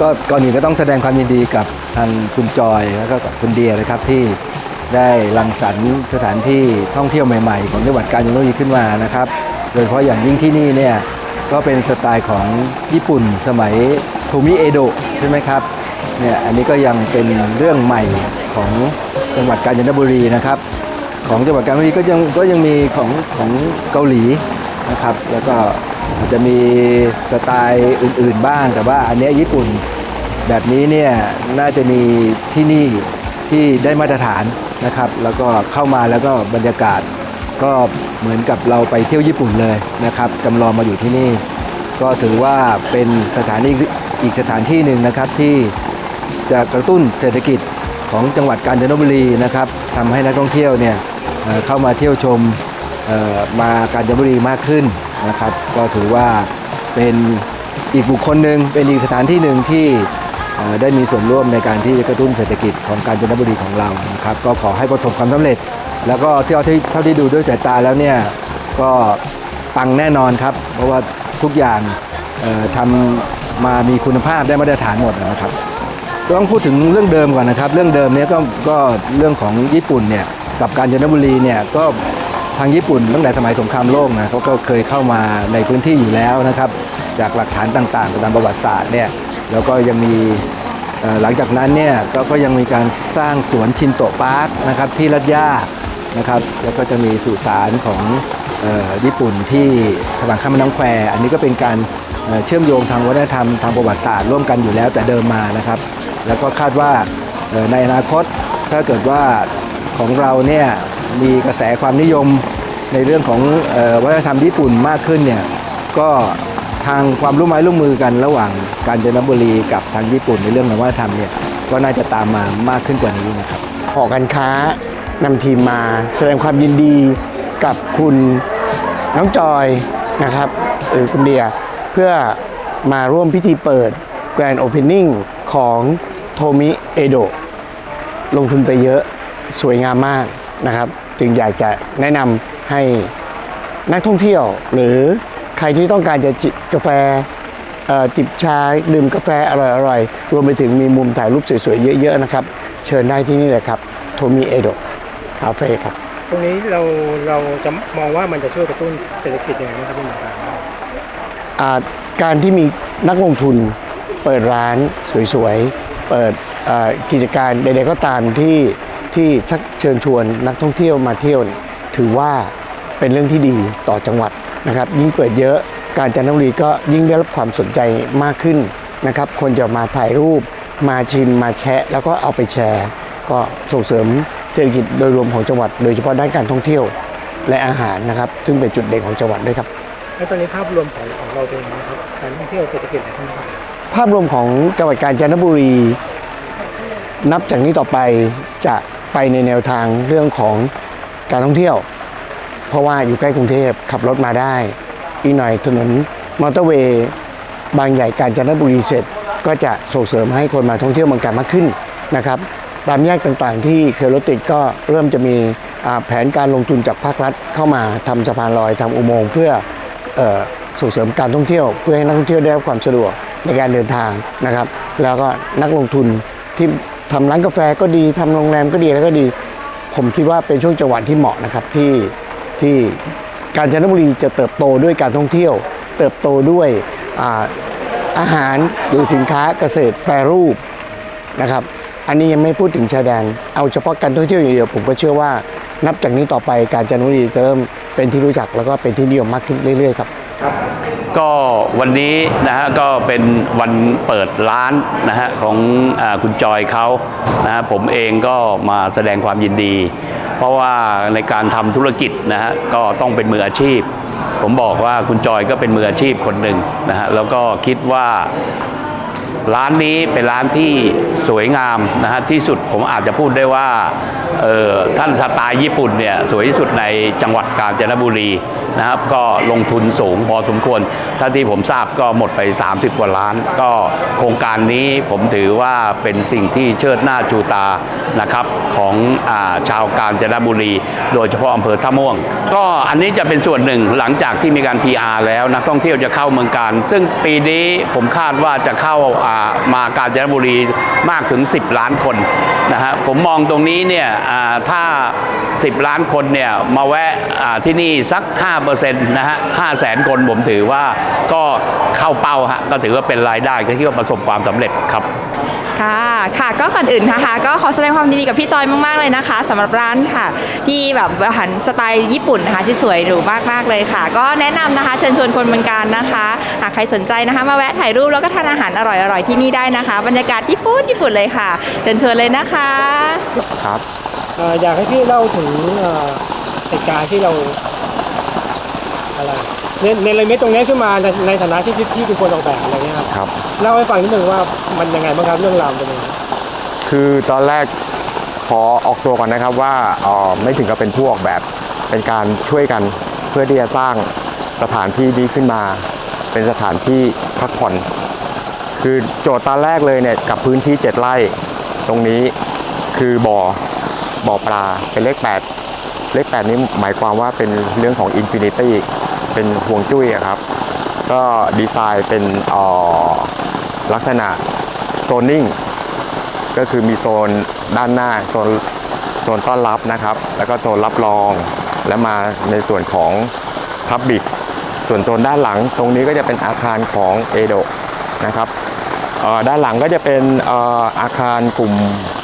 ก็ก่อนอื่นก็ต้องแสดงความยินดีกับทางคุณจอยแล้วก็กับคุณเดียนะครับที่ได้รังสรรค์สถานที่ท่องเที่ยวใหม่ๆ ของจังหวัดกาญจนบุรีขึ้นมานะครับ โดยเฉพาะอย่างยิ่งที่นี่เนี่ยก็เป็นสไตล์ของญี่ปุ่นสมัยโทมิเอโดะใช่ไหมครับเนี่ยอันนี้ก็ยังเป็นเรื่องใหม่ของจังหวัดกาญจนบุรีนะครับ ของจังหวัดกาญจนบุรีก็ยังก็ยังมีของของเกาหลีนะครับ แล้วก็ จจะมีสไตล์อื่นๆบ้างแต่ว่าอันเนี้ยญี่ปุ่น แบบนี้เนี่ยน่าจะมีที่นี่ที่ได้มาตรฐานนะครับ แล้วก็เข้ามาแล้วก็บรรยากาศ ก็เหมือนกับเราไปเที่ยวญี่ปุ่นเลยนะครับจำลองมาอยู่ที่นี่ ก็ถือว่าเป็นสถานที่อีกสถานที่หนึ่งนะครับที่จะกระตุ้นเศรษฐกิจของจังหวัดกาญจนบุรีนะครับทำให้นักท่องเที่ยวเนี่ยเอ่อเข้ามาเที่ยวชมเอ่อมากาญจนบุรีมากขึ้น นะครับ ก็ถือว่าเป็นอีกบุคคลหนึ่งเป็นอีกสถานที่หนึ่งที่ได้มีส่วนร่วมในการที่จะกระตุ้นเศรษฐกิจของกาญจนบุรีของเรานะครับ ก็ขอให้ประสบความสำเร็จ แล้วก็เที่ยวที่เท่าที่ดูด้วยสายตาแล้วเนี่ยก็ปังแน่นอนครับ เพราะว่าทุกอย่างเอ่อทำมามีคุณภาพได้มาตรฐานหมดนะครับต้องพูดถึงเรื่องเดิมก่อนนะครับ เรื่องเดิมเนี้ก็ก็เรื่องของญี่ปุ่นเนี่ยกับกาญจนบุรีเนี่ยก็ ทางญี่ปุ่นตั้งแต่สมัยสงครามโลกนะเขาก็เคยเข้ามาในพื้นที่อยู่แล้วนะครับ จากหลักฐานต่างๆตามประวัติศาสตร์เนี่ยแล้วก็ยังมีหลังจากนั้นเนี่ยก็ก็ยังมีการสร้างสวนชินโตะพาร์คนะครับที่รัดย่านะครับแล้วก็จะมีสุสานของออญี่ปุ่นที่ทางข้ามแม่น้ำแคว อันนี้ก็เป็นการเเชื่อมโยงทางวัฒนธรรมทางประวัติศาสตร์ร่วมกันอยู่แล้วแต่เดิมมานะครับ แล้วก็คาดว่าในอนาคตถ้าเกิดว่าของเราเนี่ย มีกระแสความนิยมในเรื่องของออวัฒนธรรมญี่ปุ่นมากขึ้นเนี่ยก็ทางความร่วมไม้ร่วมมือกันระหว่างกาญจนบุรีกับทางญี่ปุ่นในเรื่องของวัฒนธรรมเนี่ยก็น่าจะตามมามากขึ้นกว่านี้นะครับหอการค้านำทีมมาแสดงความยินดีกับคุณน้องจอยนะครับหรือคุณเดียเพื่อมาร่วมพิธีเปิด Grand Opening ของโทมิเอโดะลงทุนไปเยอะสวยงามมาก นะครับ จึงอยากจะแนะนำให้นักท่องเที่ยว หรือใครที่ต้องการจะจิบกาแฟเอ่อจิบชาดื่มกาแฟอร่อยๆรวมไปถึงมีมุมถ่ายรูปสวยๆเยอะๆนะครับ เชิญได้ที่นี่เลยครับโทมิเอโดะคาเฟ่ครับตรงนี้เราเราจะมองว่ามันจะช่วยกระตุ้นเศรษฐกิจยังไงบ้างครับพี่หมอครับอ่าการที่มีนักลงทุนเปิดร้านสวยๆ เปิดอ่ากิจการใดๆก็ตามที่ ที่ชักเชิญชวนนักท่องเที่ยวมาเที่ยวเนี่ยถือว่าเป็นเรื่องที่ดีต่อจังหวัดนะครับ ยิ่งเปิดเยอะการจันทบุรีก็ยิ่งได้รับความสนใจมากขึ้นนะครับ คนจะมาถ่ายรูป มาชิมมาแชะ แล้วก็เอาไปแชร์ ก็ส่งเสริมเศรษฐกิจโดยรวมของจังหวัด โดยเฉพาะด้านการท่องเที่ยวและอาหารนะครับ ซึ่งเป็นจุดเด่นของจังหวัดด้วยครับแล้วตอนนี้ภาพรวมของของเราเป็นยังไงครับการท่องเที่ยวเศรษฐกิจอะไรขึ้นบ้างภาพรวมของจังหวัดกาญจนบุรี นับจากนี้ต่อไปจะ ไปในแนวทางเรื่องของการท่องเที่ยว เพราะว่าอยู่ใกล้กรุงเทพขับรถมาได้ อีกหน่อยถนนมอเตอร์เวย์บางใหญ่กาญจนบุรีเสร็จ ก็จะส่งเสริมให้คนมาท่องเที่ยวเมืองการมากขึ้นนะครับตามแยกต่างๆ ที่เคยรถติดก็เริ่มจะมีแผนการลงทุนจากภาครัฐ เข้ามาทำสะพานลอยทำอุโมงค์เพื่อเอ่อส่งเสริมการท่องเที่ยว เพื่อให้นักท่องเที่ยวได้รับความสะดวกในการเดินทางนะครับ แล้วก็นักลงทุนที่ ทำร้านกาแฟก็ดีทำโรงแรมก็ดีแล้วก็ดี ผมคิดว่าเป็นช่วงจังหวะที่เหมาะนะครับที่ที่กาญจนบุรีจะเติบโตด้วยการท่องเที่ยว เติบโตด้วยอาอาหารหรือสินค้าเกษตรแปรรูปนะครับ อันนี้ยังไม่พูดถึงชายแดน เอาเฉพาะการท่องเที่ยวอย่างเดียวผมก็เชื่อว่านับจากนี้ต่อไปกาญจนบุรีจะเริ่มเป็นที่รู้จักแล้วก็เป็นที่นิยมมากขึ้นเรื่อยๆครับ ก็วันนี้นะฮะก็เป็นวันเปิดร้านนะฮะของอคุณจอยเขานะฮะผมเองก็มาแสดงความยินดี เพราะว่าในการทำธุรกิจนะฮะก็ต้องเป็นมืออาชีพ ผมบอกว่าคุณจอยก็เป็นมืออาชีพคนหนึ่งนะฮะแล้วก็คิดว่า ร้านนี้เป็นร้านที่สวยงามนะฮะที่สุดผมอาจจะพูดได้ว่าออท่านสไตล์ญี่ปุ่นเนี่ยสวยที่สุดในจังหวัดกาญจนบุรีนะครับก็ลงทุนสูงพอสมควรถ้าที่ผมทราบก็หมดไป 30 กว่าล้าน ก็โครงการนี้ผมถือว่าเป็นสิ่งที่เชิดหน้าชูตานะครับของอาชาวกาญจนบุรี โดยเฉพาะอำเภอท่าม่วง ก็อันนี้จะเป็นส่วนหนึ่งหลังจากที่มีการ PR แล้วนักท่องเที่ยวจะเข้าเมืองการ ซึ่งปีนี้ผมคาดว่าจะเข้ามากาญจนบุรีมากถึง 10 ล้านคนนะฮะผมมองตรงนี้เนี่ยถ้า 10 ล้านคนเนี่ยมาแวะที่นี่สัก 5%นะฮะ5แสนคนผมถือว่าก็เข้าเป้าฮะก็ถือว่าเป็นรายได้ก็ที่ว่าประสบความสำเร็จครับค่ะค่ะก็ก่อนอื่นนะคะก็ขอแสดงความยินดีกับพี่จอยมาก ๆ เลยนะคะสำหรับร้านค่ะ ที่แบบอาหารสไตล์ญี่ปุ่นนะคะที่สวยหรูมาก ๆ เลยค่ะ ก็แนะนำนะคะ เชิญชวนคนเมืองการนะคะ หากใครสนใจนะคะ มาแวะถ่ายรูปแล้วก็ทานอาหารอร่อยๆที่นี่ได้นะคะ บรรยากาศญี่ปุ่นญี่ปุ่นเลยค่ะ เชิญชวนเลยนะคะ ครับเอ่ออยากให้พี่เล่าถึงเอ่อเหตุการณ์ที่เราอะไรเนเนรมิตตรงนี้ขึ้นมาในในฐานะที่ที่ที่เป็นคนออกแบบอะไรเงี้ยครับครับเล่าให้ฟังนิดนึงว่ามันยังไงบ้างครับเรื่องราวเป็นยังไงคือตอนแรกขอออกตัวก่อนนะครับว่าเอ่อไม่ถึงกับเป็นผู้ออกแบบเป็นการช่วยกันเพื่อที่จะสร้างสถานที่นี้ขึ้นมา เป็นสถานที่พักผ่อน คือโจทย์ตอนแรกเลยเนี่ยกับพื้นที่ 7 ไร่ตรงนี้คือบ่อบ่อปลาเป็นเลข 8 เลข 8 นี้หมายความว่าเป็นเรื่องของอินฟินิตี้เป็นห่วงจุ้ยครับ ก็ดีไซน์เป็นออลักษณะโซนนิ่งก็คือมีโซนด้านหน้าโซนโซนต้อนรับนะครับ แล้วก็โซนรับรองและมาในส่วนของพับบิกส่วนโซนด้านหลังตรงนี้ก็จะเป็นอาคารของเอโดนะครับ ด้านหลังก็จะเป็นอาคารกลุ่ม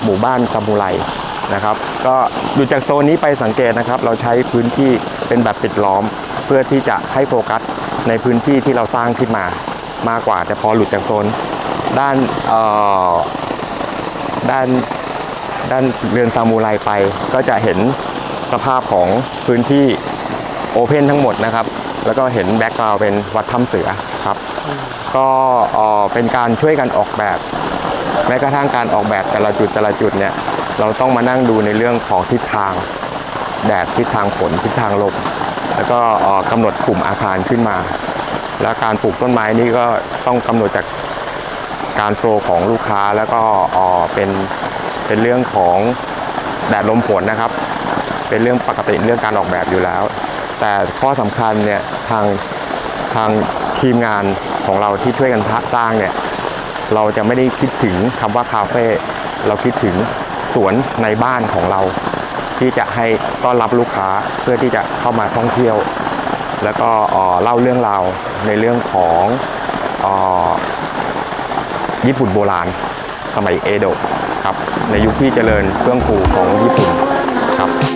หมู่บ้านซามูไรนะครับก็ดูจากโซนนี้ไปสังเกตนะครับ เราใช้พื้นที่เป็นแบบปิดล้อม เพื่อที่จะให้โฟกัสในพื้นที่ที่เราสร้างขึ้นมามากกว่า แต่พอหลุดจากโซนด้านด้านด้านเรือนซามูไรไป ก็จะเห็นสภาพของพื้นที่โอเพนทั้งหมดนะครับ แล้วก็เห็นแบ็กกราวเป็นวัดถ้ำเสือครับ ก็เออเป็นการช่วยกันออกแบบ แม้กระทั่งการออกแบบแต่ละจุดแต่ละจุดเนี่ยเราต้องมานั่งดูในเรื่องของทิศทางแดดทิศทางฝนทิศทางลมแล้วก็เอ่อกำหนดกลุ่มอาคารขึ้นมา แล้วการปลูกต้นไม้นี่ก็ต้องกำหนดจากการโฟลของลูกค้าแล้วก็เออเป็นเป็นเรื่องของแดดลมฝนนะครับ เป็นเรื่องปกติเรื่องการออกแบบอยู่แล้ว แต่ข้อสำคัญเนี่ยทางทางทีมงานของเราที่ช่วยกันสร้างเนี่ยเราจะไม่ได้คิดถึงคำว่าคาเฟ่เราคิดถึงสวนในบ้านของเรา ที่จะให้ต้อนรับลูกค้าเพื่อที่จะเข้ามาท่องเที่ยว แล้วก็เล่าเรื่องราวในเรื่องของออญี่ปุ่นโบราณ สมัยเอโดะครับ ในยุคที่เจริญเครื่องฟูของญี่ปุ่นครับ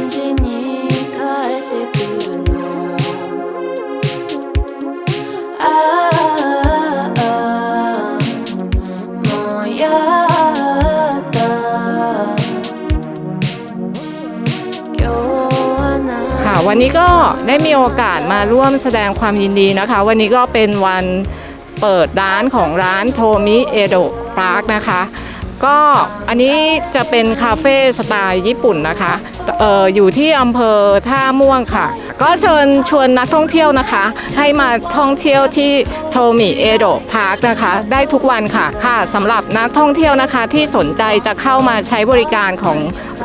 วันนี้ก็ได้มีโอกาสมาร่วมแสดงความยินดีนะคะ วันนี้ก็เป็นวันเปิดร้านของร้านโทมิเอโดะพาร์คนะคะก็อันนี้จะเป็นคาเฟ่สไตล์ญี่ปุ่นนะคะเอออยู่ที่อำเภอท่าม่วงค่ะ ก็เชิญชวนนักท่องเที่ยวนะคะ ให้มาท่องเที่ยวที่โทมิเอโดะพาร์คนะคะ ได้ทุกวันค่ะค่ะสำหรับนักท่องเที่ยวนะคะที่สนใจจะเข้ามาใช้บริการของ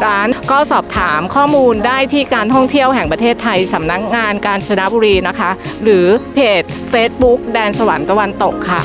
ร้านก็สอบถามข้อมูลได้ที่การท่องเที่ยวแห่งประเทศไทยสำนักงานกาญจนบุรีนะคะ หรือเพจ Facebook แดนสวรรค์ตะวันตกค่ะ